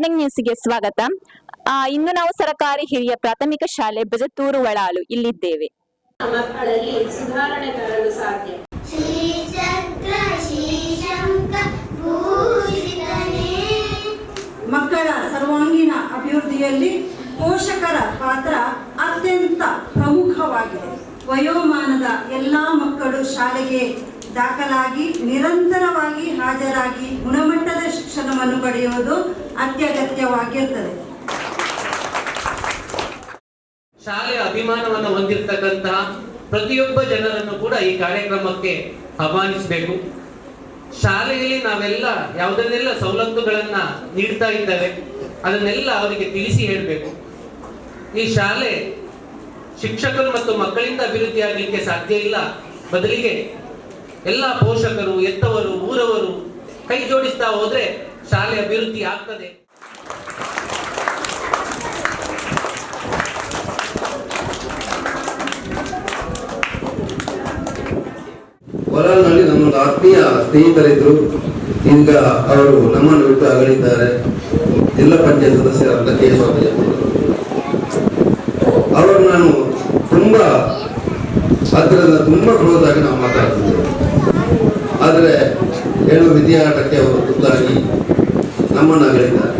Morning ನ್ಯೂಸ್ಗೆ ಸ್ವಾಗತ. ಇಂದು ನಾವು ಸರಕಾರಿ ಹಿರಿಯ ಪ್ರಾಥಮಿಕ ಶಾಲೆ ಬಜತೂರು ಒಳಾಲು ಇಲ್ಲಿದ್ದೇವೆ. ಮಕ್ಕಳಲ್ಲಿ ಸುಧಾರಣೆ ತರಲು ಸಾಧ್ಯ. ಮಕ್ಕಳ ಸರ್ವಾಂಗೀಣ ಅಭಿವೃದ್ಧಿಯಲ್ಲಿ ಪೋಷಕರ ಪಾತ್ರ ಅತ್ಯಂತ ಪ್ರಮುಖವಾಗಿದೆ. ವಯೋಮಾನದ ಎಲ್ಲಾ ಮಕ್ಕಳು ಶಾಲೆಗೆ ದಾಖಲಾಗಿ ನಿರಂತರವಾಗಿ ಹಾಜರಾಗಿ ಗುಣಮಟ್ಟದ ಶಿಕ್ಷಣವನ್ನು ಪಡೆಯುವುದು ಅತ್ಯಗತ್ಯವಾಗಿರುತ್ತದೆ ಶಾಲೆಯ ಅಭಿಮಾನವನ್ನು ಹೊಂದಿರತಕ್ಕಂತಹ ಪ್ರತಿಯೊಬ್ಬ ಜನರನ್ನು ಕೂಡ ಈ ಕಾರ್ಯಕ್ರಮಕ್ಕೆ ಆಹ್ವಾನಿಸಬೇಕು. ಶಾಲೆಯಲ್ಲಿ ನಾವೆಲ್ಲ ಯಾವುದನ್ನೆಲ್ಲ ಸವಲತ್ತುಗಳನ್ನ ನೀಡ್ತಾ ಇದ್ದೇವೆ, ಅದನ್ನೆಲ್ಲ ಅವರಿಗೆ ತಿಳಿಸಿ ಹೇಳಬೇಕು. ಈ ಶಾಲೆ ಶಿಕ್ಷಕರು ಮತ್ತು ಮಕ್ಕಳಿಂದ ಅಭಿವೃದ್ಧಿ ಆಗಲಿಕ್ಕೆ ಸಾಧ್ಯ ಇಲ್ಲ. ಬದಲಿಗೆ ಎಲ್ಲ ಪೋಷಕರು, ಎತ್ತವರು, ಊರವರು ಕೈ ಜೋಡಿಸ್ತಾ ಹೋದ್ರೆ ಶಾಲೆ ಅಭಿವೃದ್ಧಿ ಆಗ್ತದೆ. ಹೊರನಲ್ಲಿ ನಮ್ಮೊಂದು ಆತ್ಮೀಯ ಸ್ನೇಹಿತರಿದ್ದರು ಈಗ ಅವರು ನಮ್ಮನ್ನು ಬಿಟ್ಟು ಅಗಲಿದ್ದಾರೆ. ಜಿಲ್ಲಾ ಪಂಚಾಯತ್ ಸದಸ್ಯರಾದ ಕೇಶವಯ್ಯ ಅವರು ನಾನು ತುಂಬಾ ಹತ್ತಿರದ ತುಂಬಾ ಕ್ಲೋಸ್ ನಾವು ಮಾತಾಡ್ತಿದ್ದೇವೆ. ಆದರೆ ಏನು ವಿದ್ಯಾಟಕ್ಕೆ ಅವರು ತುತ್ತಾಗಿ ನಮ್ಮನ್ನು ಹೇಳಿದ್ದಾರೆ.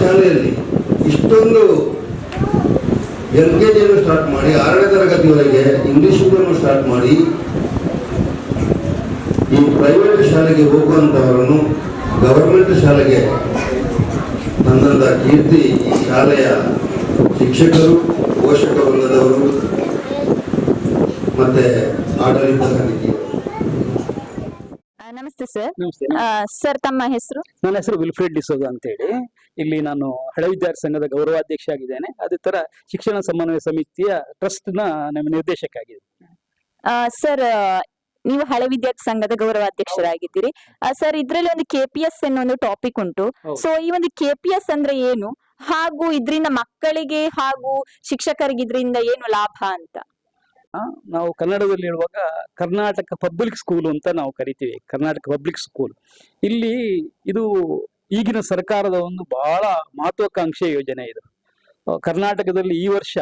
ಶಾಲೆಯಲ್ಲಿ ಇಷ್ಟೊಂದು ಎಲ್ ಕೆ ಜಿಯನ್ನು ಸ್ಟಾರ್ಟ್ ಮಾಡಿ ಆರನೇ ತರಗತಿವರೆಗೆ ಇಂಗ್ಲಿಷ್ ಮೀಡಿಯಮ್ ಸ್ಟಾರ್ಟ್ ಮಾಡಿ ಈ ಪ್ರೈವೇಟ್ ಶಾಲೆಗೆ ಹೋಗುವಂಥವರನ್ನು ಗವರ್ಮೆಂಟ್ ಶಾಲೆಗೆ ತಂದಂಥ ಕೀರ್ತಿ ಈ ಶಾಲೆಯ ಶಿಕ್ಷಕರು ಪೋಷಕ ವೃಂದದವರು ಮತ್ತು ಆಡಳಿತ ಸಮಿತಿ. ಸರ್. ಸರ್ ತಮ್ಮ ಹೆಸರು? ನನ್ನ ಹೆಸರು ವಿಲ್ಫ್ರೆಡ್ ಡಿಸೋಜ ಅಂತೇಳಿ. ಇಲ್ಲಿ ನಾನು ಹಳೆ ವಿದ್ಯಾರ್ಥಿ ಸಂಘದ ಗೌರವಾಧ್ಯಕ್ಷ ಆಗಿದ್ದೇನೆ ಅದೇ ತರ ಶಿಕ್ಷಣ ಸಮನ್ವಯ ಸಮಿತಿಯ ಟ್ರಸ್ಟ್ನ ನಮ್ಮ ನಿರ್ದೇಶಕ ಆಗಿದೆ ಆ, ಸರ್ ನೀವು ಹಳೆ ವಿದ್ಯಾರ್ಥಿ ಸಂಘದ ಗೌರವಾಧ್ಯಕ್ಷರಾಗಿದ್ದೀರಿ. ಸರ್ ಇದ್ರಲ್ಲಿ ಒಂದು ಕೆಪಿಎಸ್ ಅನ್ನೋ ಒಂದು ಟಾಪಿಕ್ ಉಂಟು. ಸೊ ಈ ಒಂದು ಕೆಪಿಎಸ್ ಅಂದ್ರೆ ಏನು? ಹಾಗೂ ಇದರಿಂದ ಮಕ್ಕಳಿಗೆ ಹಾಗೂ ಶಿಕ್ಷಕರಿಗೆ ಇದರಿಂದ ಏನು ಲಾಭ ಅಂತ? ನಾವು ಕನ್ನಡದಲ್ಲಿ ಹೇಳುವಾಗ ಕರ್ನಾಟಕ ಪಬ್ಲಿಕ್ ಸ್ಕೂಲ್ ಅಂತ ನಾವು ಕರಿತೀವಿ, ಕರ್ನಾಟಕ ಪಬ್ಲಿಕ್ ಸ್ಕೂಲ್ ಇಲ್ಲಿ ಇದು ಈಗಿನ ಸರ್ಕಾರದ ಒಂದು ಬಹಳ ಮಹತ್ವಾಕಾಂಕ್ಷೆ ಯೋಜನೆ ಇದು. ಕರ್ನಾಟಕದಲ್ಲಿ ಈ ವರ್ಷ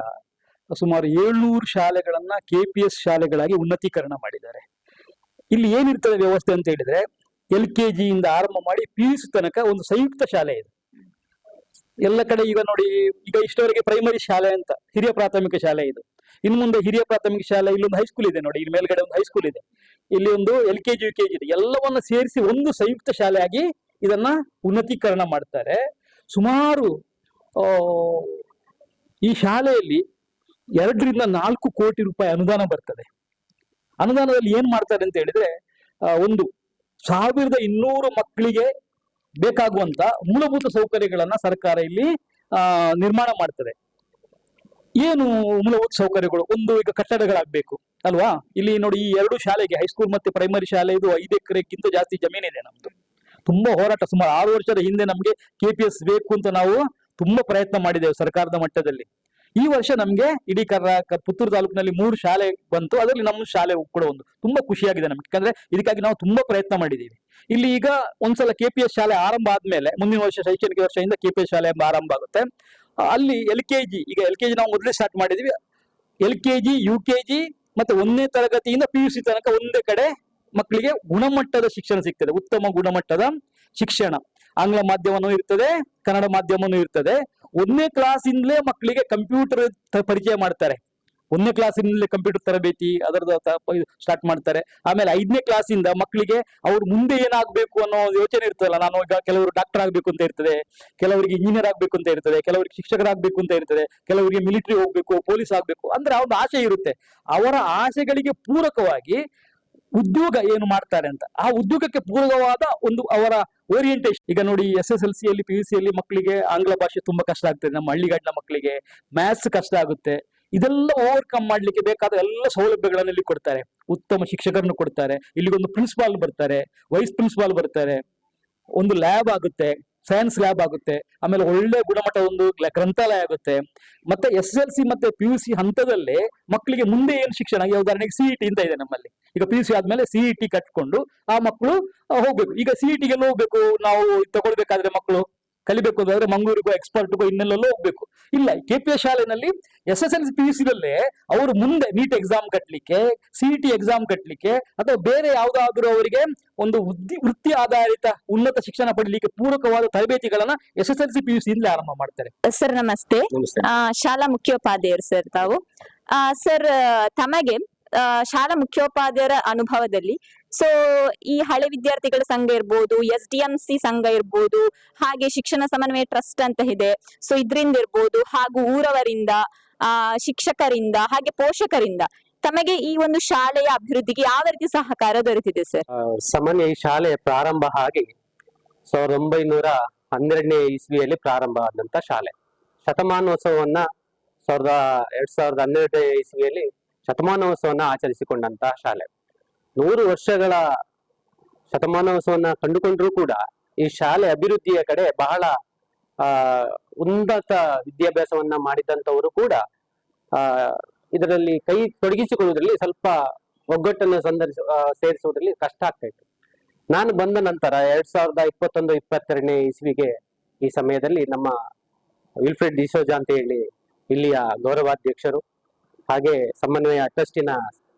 ಸುಮಾರು ಏಳ್ನೂರು ಶಾಲೆಗಳನ್ನ ಕೆ ಪಿ ಎಸ್ ಶಾಲೆಗಳಾಗಿ ಉನ್ನತೀಕರಣ ಮಾಡಿದ್ದಾರೆ. ಇಲ್ಲಿ ಏನಿರ್ತದೆ ವ್ಯವಸ್ಥೆ ಅಂತ ಹೇಳಿದ್ರೆ, ಎಲ್ ಕೆ ಜಿಯಿಂದ ಆರಂಭ ಮಾಡಿ ಪಿ ಯು ತನಕ ಒಂದು ಸಂಯುಕ್ತ ಶಾಲೆ ಇದೆ. ಎಲ್ಲ ಕಡೆ ಈಗ ನೋಡಿ, ಈಗ ಇಷ್ಟವರೆಗೆ ಪ್ರೈಮರಿ ಶಾಲೆ ಅಂತ, ಹಿರಿಯ ಪ್ರಾಥಮಿಕ ಶಾಲೆ ಇದು. ಇನ್ನು ಮುಂದೆ ಹಿರಿಯ ಪ್ರಾಥಮಿಕ ಶಾಲೆ ಇಲ್ಲೊಂದು ಹೈಸ್ಕೂಲ್ ಇದೆ ನೋಡಿ, ಇಲ್ಲಿ ಮೇಲ್ಗಡೆ ಒಂದು ಹೈಸ್ಕೂಲ್ ಇದೆ. ಇಲ್ಲಿ ಒಂದು L K G U K G ಇದೆ. ಎಲ್ಲವನ್ನ ಸೇರಿಸಿ ಒಂದು ಸಂಯುಕ್ತ ಶಾಲೆಯಾಗಿ ಇದನ್ನ ಉನ್ನತೀಕರಣ ಮಾಡ್ತಾರೆ. ಸುಮಾರು ಈ ಶಾಲೆಯಲ್ಲಿ ಎರಡರಿಂದ ನಾಲ್ಕು ಕೋಟಿ ರೂಪಾಯಿ ಅನುದಾನ ಬರ್ತದೆ. ಅನುದಾನದಲ್ಲಿ ಏನ್ ಮಾಡ್ತಾರೆ ಅಂತ ಹೇಳಿದ್ರೆ ಒಂದು ಸಾವಿರದ ಇನ್ನೂರು ಮಕ್ಕಳಿಗೆ ಬೇಕಾಗುವಂತ ಮೂಲಭೂತ ಸೌಕರ್ಯಗಳನ್ನ ಸರ್ಕಾರ ಇಲ್ಲಿ ನಿರ್ಮಾಣ ಮಾಡ್ತದೆ. ಏನು ಮೂಲಭೂತ ಸೌಕರ್ಯಗಳು? ಒಂದು ಈಗ ಕಟ್ಟಡಗಳಾಗ್ಬೇಕು, ಅಲ್ವಾ? ಇಲ್ಲಿ ನೋಡಿ ಈ ಎರಡು ಶಾಲೆಗೆ ಹೈಸ್ಕೂಲ್ ಮತ್ತೆ ಪ್ರೈಮರಿ ಶಾಲೆ ಇದು ಐದು ಎಕರೆಕ್ಕಿಂತ ಜಾಸ್ತಿ ಜಮೀನಿದೆ ನಮ್ದು. ತುಂಬಾ ಹೋರಾಟ, ಸುಮಾರು ಆರು ವರ್ಷದ ಹಿಂದೆ ನಮ್ಗೆ ಕೆ ಪಿ ಎಸ್ ಬೇಕು ಅಂತ ನಾವು ತುಂಬಾ ಪ್ರಯತ್ನ ಮಾಡಿದ್ದೇವೆ ಸರ್ಕಾರದ ಮಟ್ಟದಲ್ಲಿ. ಈ ವರ್ಷ ನಮ್ಗೆ ಇಡೀ ಕರ್ನಾಟಕ ಪುತ್ತೂರು ತಾಲೂಕಿನಲ್ಲಿ ಮೂರು ಶಾಲೆ ಬಂತು, ಅದರಲ್ಲಿ ನಮ್ಮ ಶಾಲೆ ಕೂಡ ಒಂದು. ತುಂಬಾ ಖುಷಿಯಾಗಿದೆ ನಮ್ಗೆ. ಯಾಕಂದ್ರೆ ಇದಕ್ಕಾಗಿ ನಾವು ತುಂಬಾ ಪ್ರಯತ್ನ ಮಾಡಿದ್ದೀವಿ. ಇಲ್ಲಿ ಈಗ ಒಂದ್ಸಲ ಕೆ ಪಿ ಎಸ್ ಶಾಲೆ ಆರಂಭ ಆದ್ಮೇಲೆ, ಮುಂದಿನ ವರ್ಷ ಶೈಕ್ಷಣಿಕ ವರ್ಷದಿಂದ ಕೆ ಪಿ ಎಸ್ ಶಾಲೆ ಆರಂಭ ಆಗುತ್ತೆ. ಅಲ್ಲಿ ಎಲ್ ಕೆ ಜಿ ಈಗ ಎಲ್ ಕೆ ಜಿ ನಾವು ಮೊದಲೇ ಸ್ಟಾರ್ಟ್ ಮಾಡಿದ್ವಿ. L K G U K G ಮತ್ತೆ ಒಂದನೇ ತರಗತಿಯಿಂದ ಪಿ ಯು ಸಿ ತನಕ ಒಂದೇ ಕಡೆ ಮಕ್ಕಳಿಗೆ ಗುಣಮಟ್ಟದ ಶಿಕ್ಷಣ ಸಿಗ್ತದೆ. ಉತ್ತಮ ಗುಣಮಟ್ಟದ ಶಿಕ್ಷಣ. ಆಂಗ್ಲ ಮಾಧ್ಯಮನೂ ಇರ್ತದೆ, ಕನ್ನಡ ಮಾಧ್ಯಮನೂ ಇರ್ತದೆ. ಒಂದನೇ ಕ್ಲಾಸಿಂದಲೇ ಮಕ್ಕಳಿಗೆ ಕಂಪ್ಯೂಟರ್ ಪರಿಚಯ ಮಾಡ್ತಾರೆ. ಒಂದನೇ ಕ್ಲಾಸಿನಲ್ಲಿ ಕಂಪ್ಯೂಟರ್ ತರಬೇತಿ ಅದರದ ಸ್ಟಾರ್ಟ್ ಮಾಡ್ತಾರೆ. ಆಮೇಲೆ ಐದನೇ ಕ್ಲಾಸಿಂದ ಮಕ್ಕಳಿಗೆ ಅವ್ರು ಮುಂದೆ ಏನಾಗಬೇಕು ಅನ್ನೋ ಯೋಚನೆ ಇರ್ತದಲ್ಲ, ನಾನು ಈಗ ಕೆಲವರು ಡಾಕ್ಟರ್ ಆಗಬೇಕು ಅಂತ ಇರ್ತದೆ, ಕೆಲವರಿಗೆ ಇಂಜಿನಿಯರ್ ಆಗಬೇಕು ಅಂತ ಇರ್ತದೆ, ಕೆಲವರಿಗೆ ಶಿಕ್ಷಕರಾಗಬೇಕು ಅಂತ ಇರ್ತದೆ, ಕೆಲವರಿಗೆ ಮಿಲಿಟರಿ ಹೋಗ್ಬೇಕು ಪೊಲೀಸ್ ಆಗಬೇಕು ಅಂದ್ರೆ ಅವ್ರ ಆಸೆ ಇರುತ್ತೆ. ಅವರ ಆಸೆಗಳಿಗೆ ಪೂರಕವಾಗಿ ಉದ್ಯೋಗ ಏನು ಮಾಡ್ತಾರೆ ಅಂತ, ಆ ಉದ್ಯೋಗಕ್ಕೆ ಪೂರಕವಾದ ಒಂದು ಅವರ ಓರಿಯಂಟೇಷನ್ ಈಗ ನೋಡಿ ಎಸ್ ಎಸ್ ಎಲ್ ಸಿಯಲ್ಲಿ ಪಿ ಯು ಸಿಯಲ್ಲಿ ಮಕ್ಕಳಿಗೆ ಆಂಗ್ಲ ಭಾಷೆ ತುಂಬಾ ಕಷ್ಟ ಆಗ್ತದೆ, ನಮ್ಮ ಹಳ್ಳಿಗಾಡಿನ ಮಕ್ಕಳಿಗೆ ಮ್ಯಾಥ್ಸ್ ಕಷ್ಟ ಆಗುತ್ತೆ. ಇದೆಲ್ಲ ಓವರ್ಕಮ್ ಮಾಡ್ಲಿಕ್ಕೆ ಬೇಕಾದ ಎಲ್ಲ ಸೌಲಭ್ಯಗಳನ್ನು ಇಲ್ಲಿ ಕೊಡ್ತಾರೆ. ಉತ್ತಮ ಶಿಕ್ಷಕರನ್ನು ಕೊಡ್ತಾರೆ. ಇಲ್ಲಿಗೊಂದು ಪ್ರಿನ್ಸಿಪಾಲ್ ಬರ್ತಾರೆ ವೈಸ್ ಪ್ರಿನ್ಸಿಪಾಲ್ ಬರ್ತಾರೆ. ಒಂದು ಲ್ಯಾಬ್ ಆಗುತ್ತೆ ಸೈನ್ಸ್ ಲ್ಯಾಬ್ ಆಗುತ್ತೆ. ಆಮೇಲೆ ಒಳ್ಳೆ ಗುಣಮಟ್ಟ ಒಂದು ಗ್ರಂಥಾಲಯ ಆಗುತ್ತೆ. ಮತ್ತೆ ಎಸ್ ಎಲ್ ಸಿ ಮತ್ತೆ ಪಿ ಯು ಸಿ ಹಂತದಲ್ಲೇ ಮಕ್ಕಳಿಗೆ ಮುಂದೆ ಏನು ಶಿಕ್ಷಣ? ಈಗ ಉದಾಹರಣೆಗೆ ಸಿಇಟಿ ಅಂತ ಇದೆ ನಮ್ಮಲ್ಲಿ. ಈಗ ಪಿ ಯು ಸಿ ಆದ್ಮೇಲೆ ಸಿಇಟಿ ಕಟ್ಕೊಂಡು ಆ ಮಕ್ಕಳು ಹೋಗ್ಬೇಕು. ಈಗ ಸಿಇಟಿಗೆಲ್ಲ ಹೋಗ್ಬೇಕು. ನಾವು ತಗೊಳ್ಬೇಕಾದ್ರೆ ಮಕ್ಕಳು ಕಲಿಬೇಕು ಅಂದ್ರೆ ಮಂಗಳೂರಿಗೋ ಎಕ್ಸ್ಪರ್ಟ್ಗೂ ಇನ್ನೆಲ್ಲೆಲ್ಲೋ ಹೋಗ್ಬೇಕು. ಇಲ್ಲ K P S ಶಾಲೆನಲ್ಲಿ S S L C P U ಸಿದಲ್ಲೇ ಅವರು ಮುಂದೆ ನೀಟ್ ಎಕ್ಸಾಮ್ ಕಟ್ಲಿಕ್ಕೆ ಸಿಇಟಿ ಎಕ್ಸಾಮ್ ಕಟ್ಲಿಕ್ಕೆ ಅಥವಾ ಬೇರೆ ಯಾವ್ದಾದ್ರು ಅವರಿಗೆ ಒಂದು ವೃತ್ತಿ ವೃತ್ತಿ ಆಧಾರಿತ ಉನ್ನತ ಶಿಕ್ಷಣ ಪಡೀಲಿಕ್ಕೆ ಪೂರಕವಾದ ತರಬೇತಿಗಳನ್ನ S S L C P U ಸಿಯಿಂದಲೇ ಆರಂಭ ಮಾಡ್ತಾರೆ. ಸರ್ ನಮಸ್ತೆ. ಶಾಲಾ ಮುಖ್ಯೋಪಾಧ್ಯಾಯರು ಸರ್ ತಾವು. ಸರ್ ತಮಗೆ ಶಾಲಾ ಮುಖ್ಯೋಪಾಧ್ಯಾಯರ ಅನುಭವದಲ್ಲಿ. ಸೊ ಈ ಹಳೆ ವಿದ್ಯಾರ್ಥಿಗಳ ಸಂಘ ಇರ್ಬೋದು, ಎಸ್ ಡಿ ಎಂ ಸಿ ಸಂಘ ಇರ್ಬೋದು, ಹಾಗೆ ಶಿಕ್ಷಣ ಸಮನ್ವಯ ಟ್ರಸ್ಟ್ ಅಂತ ಇದೆ. ಸೊ ಇದ್ರಿಂದ ಇರ್ಬೋದು, ಹಾಗೂ ಊರವರಿಂದ ಶಿಕ್ಷಕರಿಂದ, ಹಾಗೆ ಪೋಷಕರಿಂದ. ತಮಗೆ ಈ ಒಂದು ಶಾಲೆಯ ಅಭಿವೃದ್ಧಿಗೆ ಯಾವ ರೀತಿ ಸಹಕಾರ ದೊರೆತಿದೆ ಸರ್ ಸಮನ್ವಯ ಈ ಶಾಲೆ ಪ್ರಾರಂಭ ಆಗಿ ಸಾವಿರದ ಒಂಬೈನೂರ ಹನ್ನೆರಡನೇ ಇಸ್ವಿಯಲ್ಲಿ ಪ್ರಾರಂಭ ಆದಂತ ಶಾಲೆ. ಶತಮಾನೋತ್ಸವವನ್ನ ಸಾವಿರದ, ಎರಡ್ ಸಾವಿರದ ಹನ್ನೆರಡನೇ ಇಸ್ವಿಯಲ್ಲಿ ಶತಮಾನೋತ್ಸವನ್ನ ಆಚರಿಸಿಕೊಂಡಂತಹ ಶಾಲೆ. ನೂರು ವರ್ಷಗಳ ಶತಮಾನೋತ್ಸವವನ್ನು ಕಂಡುಕೊಂಡ್ರೂ ಕೂಡ ಈ ಶಾಲೆ ಅಭಿವೃದ್ಧಿಯ ಕಡೆ ಬಹಳ ಉನ್ನತ ವಿದ್ಯಾಭ್ಯಾಸವನ್ನ ಮಾಡಿದಂತವರು ಕೂಡ ಇದರಲ್ಲಿ ಕೈ ತೊಡಗಿಸಿಕೊಳ್ಳುವುದರಲ್ಲಿ ಸ್ವಲ್ಪ ಒಗ್ಗಟ್ಟನ್ನು ಸಂದರ್ಶ ಸೇರಿಸುವುದರಲ್ಲಿ ಕಷ್ಟ ಆಗ್ತಾ ಇತ್ತು. ನಾನು ಬಂದ ನಂತರ ಎರಡ್ ಸಾವಿರದ ಇಪ್ಪತ್ತೊಂದು, ಇಪ್ಪತ್ತೆರಡನೇ ಇಸ್ವಿಗೆ ಈ ಸಮಯದಲ್ಲಿ ನಮ್ಮ ವಿಲ್ಫ್ರೆಡ್ ಡಿಸೋಜಾ ಅಂತ ಹೇಳಿ ಇಲ್ಲಿಯ ಗೌರವಾಧ್ಯಕ್ಷರು ಹಾಗೆ ಸಮನ್ವಯ ಟ್ರಸ್ಟಿನ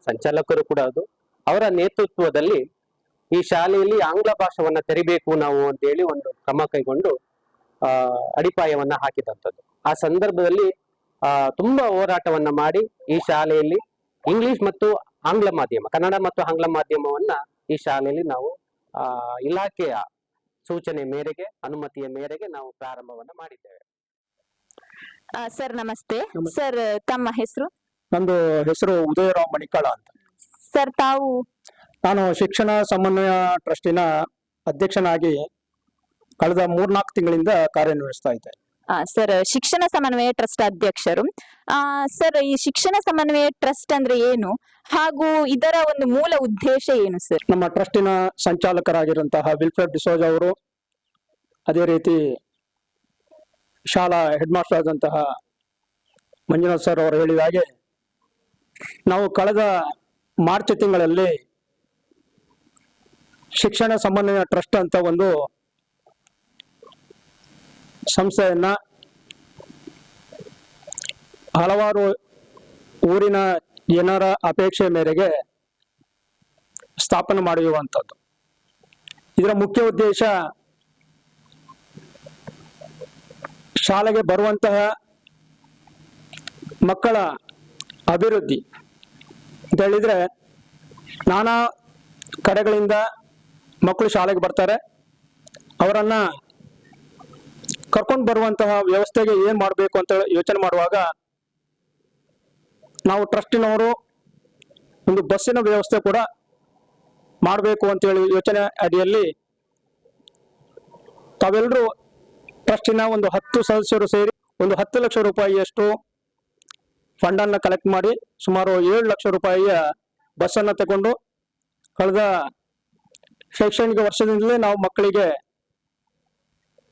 ಸಂಚಾಲಕರು ಕೂಡ ಅದು. ಅವರ ನೇತೃತ್ವದಲ್ಲಿ ಈ ಶಾಲೆಯಲ್ಲಿ ಆಂಗ್ಲ ಭಾಷೆವನ್ನ ತೆರಿಬೇಕು ನಾವು ಅಂತ ಹೇಳಿ ಒಂದು ಕ್ರಮ ಕೈಗೊಂಡು ಆ ಅಡಿಪಾಯವನ್ನ ಹಾಕಿದಂಥದ್ದು. ಆ ಸಂದರ್ಭದಲ್ಲಿ ಆ ತುಂಬಾ ಹೋರಾಟವನ್ನ ಮಾಡಿ ಈ ಶಾಲೆಯಲ್ಲಿ ಇಂಗ್ಲಿಷ್ ಮತ್ತು ಆಂಗ್ಲ ಮಾಧ್ಯಮ ಕನ್ನಡ ಮತ್ತು ಆಂಗ್ಲ ಮಾಧ್ಯಮವನ್ನ ಈ ಶಾಲೆಯಲ್ಲಿ ನಾವು ಆ ಇಲಾಖೆಯ ಸೂಚನೆ ಮೇರೆಗೆ ಅನುಮತಿಯ ಮೇರೆಗೆ ನಾವು ಪ್ರಾರಂಭವನ್ನ ಮಾಡಿದ್ದೇವೆ. ಸರ್ ನಮಸ್ತೆ. ಸರ್ ತಮ್ಮ ಹೆಸರು? ನಂದು ಹೆಸರು ಉದಯರಾವ್ ಮಣಿಕಾಳ ಅಂತ. ಸರ್ ತಾವು? ನಾನು ಶಿಕ್ಷಣ ಸಮನ್ವಯ ಟ್ರಸ್ಟಿನ ಅಧ್ಯಕ್ಷನಾಗಿ ಕಳೆದ ಮೂರ್ನಾಲ್ಕು ತಿಂಗಳಿಂದ ಕಾರ್ಯನಿರ್ವಹಿಸ್ತಾ ಇದ್ದೇನೆ ಸರ್ ಶಿಕ್ಷಣ ಸಮನ್ವಯ ಟ್ರಸ್ಟ್ ಅಧ್ಯಕ್ಷರು. ಸರ್ ಈ ಶಿಕ್ಷಣ ಸಮನ್ವಯ ಟ್ರಸ್ಟ್ ಅಂದ್ರೆ ಏನು? ಹಾಗೂ ಇದರ ಒಂದು ಮೂಲ ಉದ್ದೇಶ ಏನು ಸರ್? ನಮ್ಮ ಟ್ರಸ್ಟಿನ ಸಂಚಾಲಕರಾಗಿರುವಂತಹ ವಿಲ್ಫ್ರೆಡ್ ಡಿಸೋಜ್ ಅವರು ಅದೇ ರೀತಿ ಶಾಲಾ ಹೆಡ್ ಮಾಸ್ಟರ್ ಆದಂತಹ ಮಂಜುನಾಥ್ ಸರ್ ಅವರು ಹೇಳಿದ ಹಾಗೆ ನಾವು ಕಳೆದ ಮಾರ್ಚ್ ತಿಂಗಳಲ್ಲಿ ಶಿಕ್ಷಣ ಸಮನ್ವಯ ಟ್ರಸ್ಟ್ ಅಂತ ಒಂದು ಸಂಸ್ಥೆಯನ್ನ ಹಲವಾರು ಊರಿನ ಜನರ ಅಪೇಕ್ಷೆ ಮೇರೆಗೆ ಸ್ಥಾಪನೆ ಮಾಡುವಂಥದ್ದು ಇದರ ಮುಖ್ಯ ಉದ್ದೇಶ ಶಾಲೆಗೆ ಬರುವಂತಹ ಮಕ್ಕಳ ಅಭಿವೃದ್ಧಿ. ಅಂತ ಹೇಳಿದ್ರೆ ನಾನಾ ಕಡೆಗಳಿಂದ ಮಕ್ಕಳು ಶಾಲೆಗೆ ಬರ್ತಾರೆ. ಅವರನ್ನ ಕರ್ಕೊಂಡು ಬರುವಂತಹ ವ್ಯವಸ್ಥೆಗೆ ಏನ್ ಮಾಡಬೇಕು ಅಂತ ಯೋಚನೆ ಮಾಡುವಾಗ ನಾವು ಟ್ರಸ್ಟಿನವರು ಒಂದು ಬಸ್ಸಿನ ವ್ಯವಸ್ಥೆ ಕೂಡ ಮಾಡಬೇಕು ಅಂತೇಳಿ ಯೋಚನೆ ಅಡಿಯಲ್ಲಿ ತಾವೆಲ್ಲರೂ ಟ್ರಸ್ಟಿನ ಒಂದು ಹತ್ತು ಸದಸ್ಯರು ಸೇರಿ ಒಂದು ಹತ್ತು ಲಕ್ಷ ರೂಪಾಯಿಯಷ್ಟು ಫಂಡ್ ಅನ್ನ ಕಲೆಕ್ಟ್ ಮಾಡಿ ಸುಮಾರು ಏಳು ಲಕ್ಷ ರೂಪಾಯಿಯ ಬಸ್ ಅನ್ನ ತಗೊಂಡು ಕಳೆದ ಶೈಕ್ಷಣಿಕ ವರ್ಷದಿಂದಲೇ ನಾವು ಮಕ್ಕಳಿಗೆ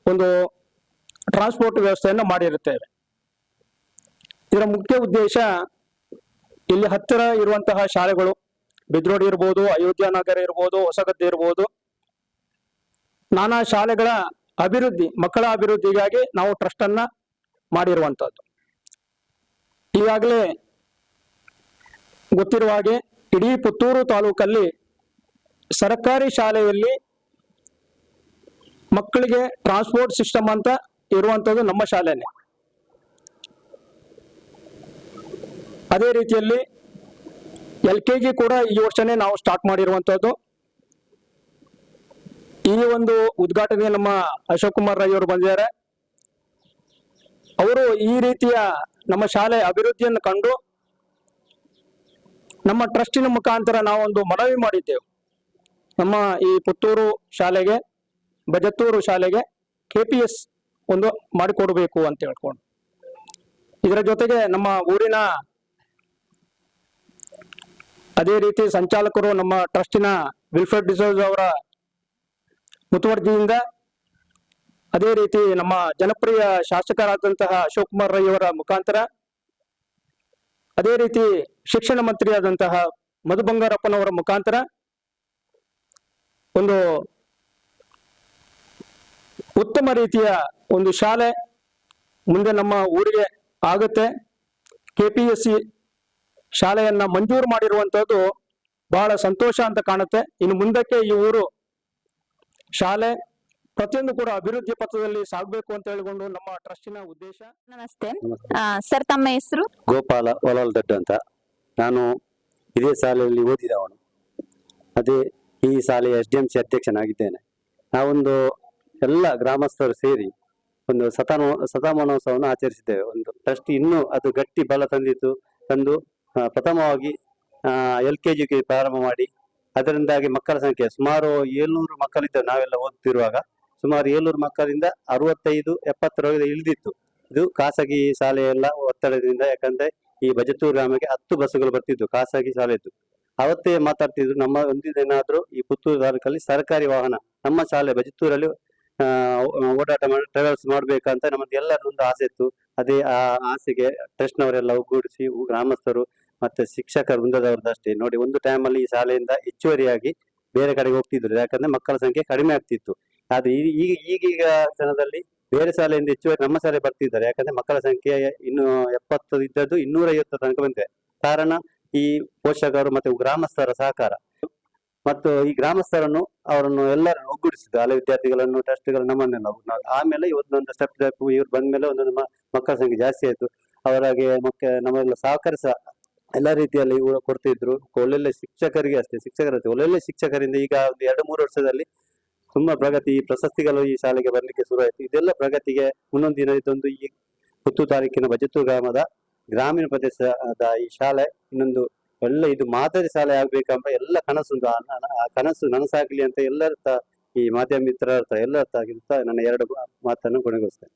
ಒಂದು ಟ್ರಾನ್ಸ್ಪೋರ್ಟ್ ವ್ಯವಸ್ಥೆಯನ್ನು ಮಾಡಿರುತ್ತೇವೆ. ಇದರ ಮುಖ್ಯ ಉದ್ದೇಶ ಇಲ್ಲಿ ಹತ್ತಿರ ಇರುವಂತಹ ಶಾಲೆಗಳು ಬಿದ್ರೋಡಿ ಇರ್ಬೋದು, ಅಯೋಧ್ಯ ನಗರ ಇರ್ಬೋದು, ಹೊಸಗದ್ದೆ ಇರ್ಬೋದು. ನಾನಾ ಶಾಲೆಗಳ ಅಭಿವೃದ್ಧಿ, ಮಕ್ಕಳ ಅಭಿವೃದ್ಧಿಗಾಗಿ ನಾವು ಟ್ರಸ್ಟ್ ಅನ್ನ ಮಾಡಿರುವಂತದ್ದು ಈಗಾಗಲೇ ಗೊತ್ತಿರುವ ಹಾಗೆ ಇಡೀ ಪುತ್ತೂರು ತಾಲೂಕಲ್ಲಿ ಸರ್ಕಾರಿ ಶಾಲೆಯಲ್ಲಿ ಮಕ್ಕಳಿಗೆ ಟ್ರಾನ್ಸ್ಪೋರ್ಟ್ ಸಿಸ್ಟಮ್ ಅಂತ ಇರುವಂತದ್ದು ನಮ್ಮ ಶಾಲೆನೇ. ಅದೇ ರೀತಿಯಲ್ಲಿ ಎಲ್ ಕೆ ಜಿ ಕೂಡ ಈ ವರ್ಷನೇ ನಾವು ಸ್ಟಾರ್ಟ್ ಮಾಡಿರುವಂತದ್ದು ಈ ಒಂದು ಉದ್ಘಾಟನೆ ನಮ್ಮ ಅಶೋಕ್ ಕುಮಾರ್ ರೈ ಅವರು ಬಂದಿದ್ದಾರೆ. ಅವರು ಈ ರೀತಿಯ ನಮ್ಮ ಶಾಲೆ ಅಭಿವೃದ್ಧಿಯನ್ನು ಕಂಡು ನಮ್ಮ ಟ್ರಸ್ಟಿನ ಮುಖಾಂತರ ನಾವೊಂದು ಮನವಿ ಮಾಡಿದ್ದೆವು. ನಮ್ಮ ಈ ಪುತ್ತೂರು ಶಾಲೆಗೆ, ಬಜತ್ತೂರು ಶಾಲೆಗೆ ಕೆ ಪಿ ಎಸ್ ಒಂದು ಮಾಡಿಕೊಡ್ಬೇಕು ಅಂತ ಹೇಳ್ಕೊಂಡು. ಇದರ ಜೊತೆಗೆ ನಮ್ಮ ಊರಿನ ಅದೇ ರೀತಿ ಸಂಚಾಲಕರು ನಮ್ಮ ಟ್ರಸ್ಟಿನ ವಿಲ್ಫ್ರೆಡ್ ಡಿಸೋಜ್ ಅವರ ಮುತುವರ್ಜಿಯಿಂದ ಅದೇ ರೀತಿ ನಮ್ಮ ಜನಪ್ರಿಯ ಶಾಸಕರಾದಂತಹ ಅಶೋಕ್ ಕುಮಾರ್ ರೈ ಅವರ ಮುಖಾಂತರ ಅದೇ ರೀತಿ ಶಿಕ್ಷಣ ಮಂತ್ರಿಯಾದಂತಹ ಮಧು ಬಂಗಾರಪ್ಪನವರ ಮುಖಾಂತರ ಒಂದು ಉತ್ತಮ ರೀತಿಯ ಒಂದು ಶಾಲೆ ಮುಂದೆ ನಮ್ಮ ಊರಿಗೆ ಆಗುತ್ತೆ. ಸಿ ಶಾಲೆಯನ್ನ ಮಂಜೂರು ಮಾಡಿರುವಂತದ್ದು ಬಹಳ ಸಂತೋಷ ಅಂತ ಕಾಣುತ್ತೆ. ಇನ್ನು ಮುಂದಕ್ಕೆ ಈ ಊರು ಶಾಲೆ ಪ್ರತಿಯೊಂದು ಕೂಡ ಅಭಿವೃದ್ಧಿ ಪಥದಲ್ಲಿ ಸಾಗಬೇಕು ಅಂತ ಹೇಳಿಕೊಂಡು ನಮ್ಮ ಟ್ರಸ್ಟಿನ ಉದ್ದೇಶ. ನಮಸ್ತೆ. ಸರ್ ತಮ್ಮ ಹೆಸರು? ಗೋಪಾಲ ಒಲವಲ್ದಡ್ಡು ಅಂತ. ನಾನು ಇದೇ ಶಾಲೆಯಲ್ಲಿ ಓದಿದವನು ಅದೇ ಈ ಶಾಲೆಯ ಎಸ್ ಡಿ ಎಂ ಸಿ ಅಧ್ಯಕ್ಷನಾಗಿದ್ದೇನೆ. ನಾವೊಂದು ಎಲ್ಲ ಗ್ರಾಮಸ್ಥರು ಸೇರಿ ಒಂದು ಸತಾನೋ ಶತಮಾನೋತ್ಸವವನ್ನು ಆಚರಿಸಿದ್ದೇವೆ. ಒಂದು ಟ್ರಸ್ಟ್ ಇನ್ನೂ ಅದು ಗಟ್ಟಿ ಬಲ ತಂದಿತ್ತು ತಂದು ಪ್ರಥಮವಾಗಿ ಎಲ್ ಕೆ ಜಿಗೆ ಪ್ರಾರಂಭ ಮಾಡಿ ಅದರಿಂದಾಗಿ ಮಕ್ಕಳ ಸಂಖ್ಯೆ ಸುಮಾರು ಏಳ್ನೂರು ಮಕ್ಕಳಿದ್ದರು ನಾವೆಲ್ಲ ಓದುತ್ತಿರುವಾಗ ಸುಮಾರು ಏಳ್ನೂರು ಮಕ್ಕಳಿಂದ ಅರವತ್ತೈದು, ಎಪ್ಪತ್ತರವರೆಗೆ ಇಳಿದಿತ್ತು. ಇದು ಖಾಸಗಿ ಶಾಲೆಯೆಲ್ಲ ಒತ್ತಡದಿಂದ, ಯಾಕಂದ್ರೆ ಈ ಬಜತೂರು ಗ್ರಾಮಕ್ಕೆ ಹತ್ತು ಬಸ್ಸುಗಳು ಬರ್ತಿದ್ವು, ಖಾಸಗಿ ಶಾಲೆದ್ದು ಅವತ್ತೇ ಮಾತಾಡ್ತಿದ್ರು, ನಮ್ಮ ಒಂದಿನೇನಾದ್ರೂ ಈ ಪುತ್ತೂರು ತಾಲೂಕಲ್ಲಿ ಸರ್ಕಾರಿ ವಾಹನ, ನಮ್ಮ ಶಾಲೆ ಬಜತೂರಲ್ಲಿ ಓಡಾಟ ಮಾಡಿ ಟ್ರಾವೆಲ್ಸ್ ಮಾಡ್ಬೇಕಂತ ನಮ್ಮದು ಎಲ್ಲರ ಒಂದು ಆಸೆ ಇತ್ತು. ಅದೇ ಆ ಆಸೆಗೆ ಟ್ರಸ್ಟ್ನವರೆಲ್ಲ ಒಗ್ಗೂಡಿಸಿ ಗ್ರಾಮಸ್ಥರು ಮತ್ತೆ ಶಿಕ್ಷಕರ ವೃಂದದವ್ರದ್ದು ಅಷ್ಟೇ ನೋಡಿ, ಒಂದು ಟೈಮಲ್ಲಿ ಈ ಶಾಲೆಯಿಂದ ಹೆಚ್ಚುವರಿಯಾಗಿ ಬೇರೆ ಕಡೆಗೆ ಹೋಗ್ತಿದ್ರು. ಯಾಕಂದ್ರೆ ಮಕ್ಕಳ ಸಂಖ್ಯೆ ಕಡಿಮೆ ಆಗ್ತಿತ್ತು. ಆದ್ರೆ ಈಗ ಈಗೀಗ ಜನದಲ್ಲಿ ಬೇರೆ ಶಾಲೆಯಿಂದ ಹೆಚ್ಚುವರಿ ನಮ್ಮ ಶಾಲೆ ಬರ್ತಿದ್ದಾರೆ. ಯಾಕಂದ್ರೆ ಮಕ್ಕಳ ಸಂಖ್ಯೆ ಇನ್ನು ಎಪ್ಪತ್ತು ಇದ್ದದ್ದು ಇನ್ನೂರ ಐವತ್ತು ತನಕ ಬಂದಿದೆ. ಕಾರಣ ಈ ಪೋಷಕರು ಮತ್ತೆ ಗ್ರಾಮಸ್ಥರ ಸಹಕಾರ. ಮತ್ತು ಈ ಗ್ರಾಮಸ್ಥರನ್ನು ಅವರನ್ನು ಎಲ್ಲರನ್ನು ಒಗ್ಗೂಡಿಸಿದ್ದು, ಹಳೆ ವಿದ್ಯಾರ್ಥಿಗಳನ್ನು ಟ್ರಸ್ಟ್ಗಳು ನಮ್ಮನ್ನೆಲ್ಲ ಆಮೇಲೆ ಇವತ್ತೊಂದು ಸ್ಟೆಪ್ ಇವ್ರು ಬಂದ ಮೇಲೆ ಒಂದೊಂದು ಮಕ್ಕಳ ಸಂಖ್ಯೆ ಜಾಸ್ತಿ ಆಯ್ತು. ಅವರಾಗೆ ಮಕ್ಕ ನಮ್ಮೆಲ್ಲ ಸಹಕರಿಸ, ಎಲ್ಲ ರೀತಿಯಲ್ಲಿ ಕೊಡ್ತಿದ್ರು. ಒಳ್ಳೊಳ್ಳೆ ಶಿಕ್ಷಕರಿಗೆ ಅಷ್ಟೇ ಶಿಕ್ಷಕರ ಒಳ್ಳೊಳ್ಳೆ ಶಿಕ್ಷಕರಿಂದ ಈಗ ಒಂದು ಎರಡು ಮೂರು ವರ್ಷದಲ್ಲಿ ತುಂಬಾ ಪ್ರಗತಿ ಈ ಪ್ರಶಸ್ತಿಗಳು ಈ ಶಾಲೆಗೆ ಬರಲಿಕ್ಕೆ ಶುರುವಾಯಿತು. ಇದೆಲ್ಲ ಪ್ರಗತಿಗೆ ಮುಂದೊಂದು ದಿನ ಇದೊಂದು ಈ ಪುತ್ತೂರು ತಾಲೂಕಿನ ಬಜತ್ತೂರು ಗ್ರಾಮದ ಗ್ರಾಮೀಣ ಪ್ರದೇಶದ ಈ ಶಾಲೆ ಇನ್ನೊಂದು ಎಲ್ಲ ಇದು ಮಾದರಿ ಶಾಲೆ ಆಗ್ಬೇಕಂಬ ಎಲ್ಲ ಕನಸು ಆ ಕನಸು ನನಸಾಗ್ಲಿ ಅಂತ ಎಲ್ಲರ ಈ ಮಾಧ್ಯಮ ಮಿತ್ರರ ಎಲ್ಲರ ಹತ್ರ ಆಗಿರ್ತಾ ನನ್ನ ಎರಡು ಮಾತನ್ನು ಕೊನೆಗೊಳಿಸ್ತೇನೆ.